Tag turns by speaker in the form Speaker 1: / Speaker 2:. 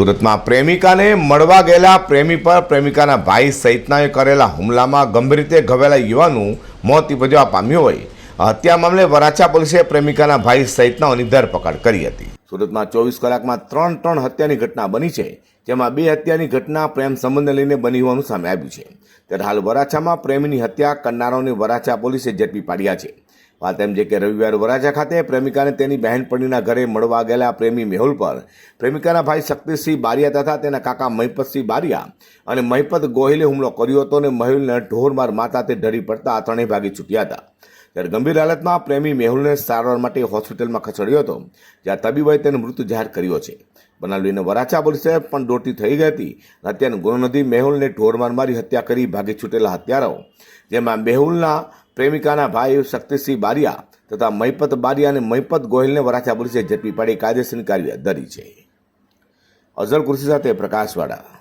Speaker 1: સુરતમાં પ્રેમિકાને મળવા ગયેલા પ્રેમી પર પ્રેમિકાના ભાઈ સહિતનાએ કરેલા હુમલામાં ગંભીર રીતે ઘવેલા યુવાનું મોત નિપજવા પામ્યું હોય. હત્યા મામલે વરાછા પોલીસે પ્રેમિકાના ભાઈ સહિતનાઓની ધરપકડ કરી હતી. સુરતમાં ચોવીસ કલાકમાં ત્રણ ત્રણ હત્યાની ઘટના બની છે, જેમાં બે હત્યાની ઘટના પ્રેમ સંબંધને લઈને બની હોવાનું સામે આવ્યું છે. ત્યારે હાલ વરાછામાં પ્રેમીની હત્યા કરનારાઓને વરાછા પોલીસે ઝડપી પાડ્યા છે. વાત એમ છે કે રવિવારે વરાછા ખાતે પ્રેમિકાને તેની બહેનપણીના ઘરે મળવા ગયેલા પ્રેમી મેહુલ પર પ્રેમિકાના ભાઈ શક્તિસિંહ બારિયા તથા તેના કાકા મહિપતસિંહ બારિયા અને મહિપત ગોહિલે હુમલો કર્યો હતો અને મહેુલને ઢોરમાર માતા તે ઢળી પડતા ત્રણેય ભાગી છૂટ્યા હતા. ત્યારે ગંભીર હાલતમાં પ્રેમી મેહુલને સારવાર માટે હોસ્પિટલમાં ખસેડ્યો હતો, જ્યાં તબીબોએ તેને મૃત્યુ જાહેર કર્યો છે. બનાવ લઈને વરાછા પોલીસે પણ દોટી થઈ ગઈ હતી. અત્યારે ગુનો નોંધી મેહુલને ઢોરમાર મારી હત્યા કરી ભાગી છૂટેલા હત્યારાઓ, જેમાં મેહુલના પ્રેમિકાના ભાઈ શક્તિસિંહ બારિયા તથા મહિપત બારિયા અને મહિપત ગોહિલને વરાછા પોલીસે ઝડપી પાડી કાયદેસરની કાર્યવાહી ધરી છે. અઝર કૃષિ સાથે પ્રકાશવાળા